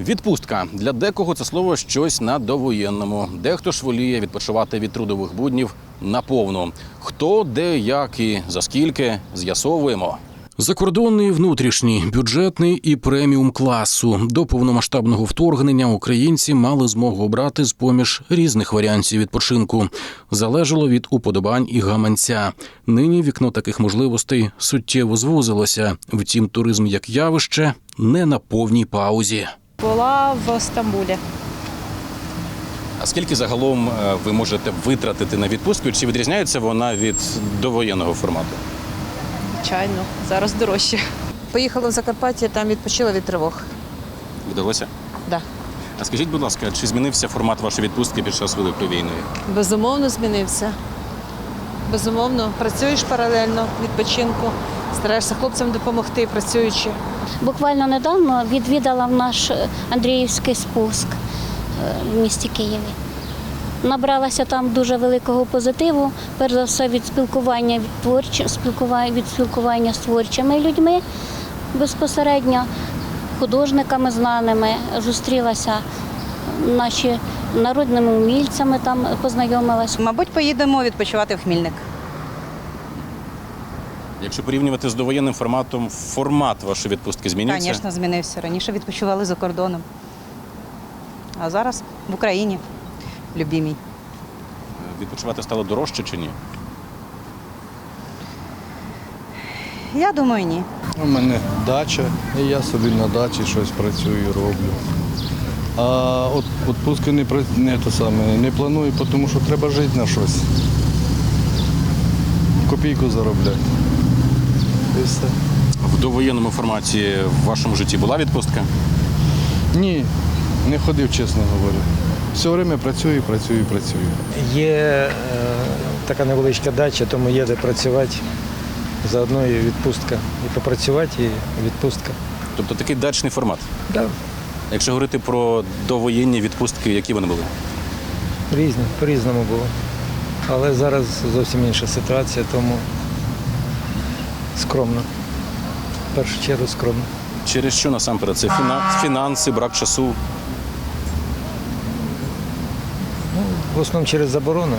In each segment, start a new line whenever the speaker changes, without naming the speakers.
Відпустка для декого це слово щось на довоєнному. Дехто ж воліє відпочивати від трудових буднів наповну. Хто, де, як і за скільки з'ясовуємо. Закордонний, внутрішній, бюджетний і преміум класу до повномасштабного вторгнення українці мали змогу обрати з поміж різних варіантів відпочинку. Залежало від уподобань і гаманця. Нині вікно таких можливостей суттєво звузилося. Втім, туризм як явище не на повній паузі.
Була в Стамбулі.
А скільки загалом е, ви можете витратити на відпустку? Чи відрізняється вона від довоєнного формату?
Звичайно, зараз дорожче.
Поїхала в Закарпаття, там відпочила від тривог.
Вдалося?
Да.
А скажіть, будь ласка, чи змінився формат вашої відпустки під час великої війни?
Безумовно, змінився. Безумовно, працюєш паралельно відпочинку, стараєшся хлопцям допомогти, працюючи.
Буквально недавно відвідала в наш Андріївський спуск е, в місті Києві. Набралася там дуже великого позитиву, перш за все від спілкування від спілкування, від спілкування з творчими людьми безпосередньо, художниками знаними. Зустрілася наші народними умільцями, там познайомилася.
Мабуть, поїдемо відпочивати в Хмільник.
Якщо порівнювати з довоєнним форматом, формат вашої відпустки змінився?
Звісно, змінився. Раніше відпочивали за кордоном. А зараз в Україні, любімій.
Відпочивати стало дорожче чи ні?
Я думаю, ні.
У мене дача, і я собі на дачі щось працюю, роблю. А от відпустки не, не, то саме, не планую, тому що треба жити на щось. Копійку заробляти. І все.
В довоєнному форматі в вашому житті була відпустка?
Ні, не ходив, чесно говорю. Все время працюю, працюю, працюю.
Є е, така невеличка дача, тому є де працювати. Заодно і відпустка. І попрацювати, і відпустка.
Тобто такий дачний формат.
Да,
Якщо говорити про довоєнні відпустки, які вони були?
різні, по-різному було. Але зараз зовсім інша ситуація, тому скромно. В першу чергу скромно.
Через що насамперед? Це фінанси, брак часу.
Ну, в основному через заборону.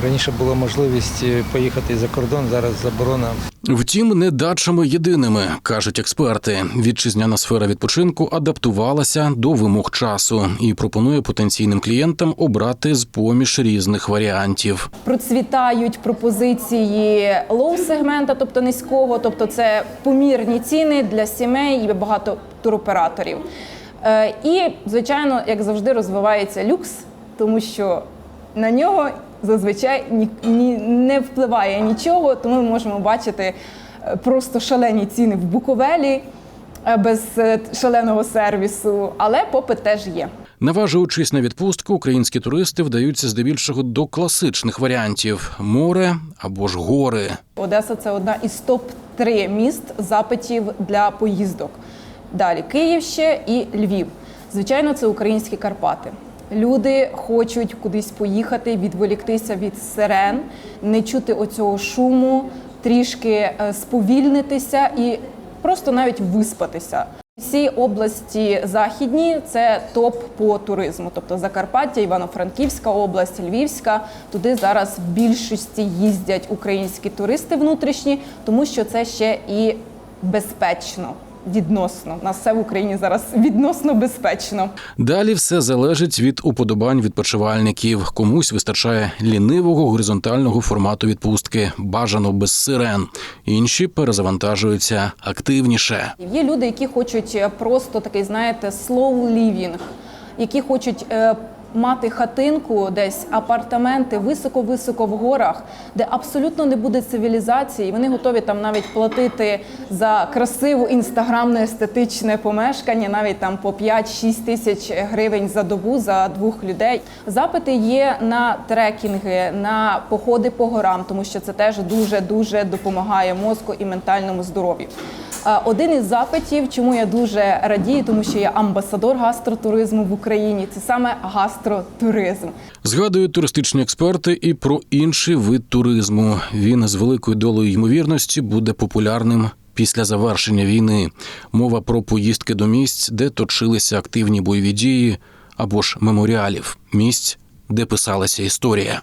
Раніше була можливість е, поїхати за кордон, зараз заборона.
Втім, не дачами єдиними, кажуть експерти. Вітчизняна сфера відпочинку адаптувалася до вимог часу і пропонує потенційним клієнтам обрати з поміж різних варіантів.
процвітають пропозиції лоу-сегмента, тобто низького, тобто це помірні ціни для сімей і багато туроператорів. Е, І, звичайно, як завжди, розвивається люкс, тому що на нього зазвичай ні, ні, не впливає нічого, тому ми можемо бачити е, просто шалені ціни в Буковелі е, без е, шаленого сервісу, але попит теж є.
Наважуючись на відпустку, українські туристи вдаються здебільшого до класичних варіантів: море або ж гори.
Одеса це одна із топ-3 міст запитів для поїздок. Далі Київ ще і Львів. Звичайно, це українські Карпати. Люди хочуть кудись поїхати, відволіктися від сирен, не чути оцього шуму, трішки е, сповільнитися і просто навіть виспатися. Всі області західні це топ по туризму, тобто Закарпаття, Івано-Франківська область, Львівська. Туди зараз в більшості їздять українські туристи внутрішні, тому що це ще і безпечно. Відносно У нас все в Україні зараз відносно безпечно.
Далі все залежить від уподобань відпочивальників. Комусь вистачає лінивого горизонтального формату відпустки, бажано без сирен. Інші перезавантажуються активніше.
Є люди, які хочуть просто такий, знаєте, slow living, які хочуть е, мати хатинку, десь апартаменти високо-високо в горах, де абсолютно не буде цивілізації. Вони готові там навіть платити за красиву інстаграмне естетичне помешкання, навіть там по 5-6 тисяч гривень за добу за двох людей. Запити є на трекінги, на походи по горам, тому що це теж дуже дуже допомагає мозку і ментальному здоров'ю. Е, Один із запитів, чому я дуже радію, тому що я амбасадор гастротуризму в Україні. Це саме гастротуризм.
Згадують туристичні експерти і про інший вид туризму. Він з великою долею ймовірності буде популярним після завершення війни. Мова про поїздки до місць, де точилися активні бойові дії, або ж меморіалів, місць, де писалася історія.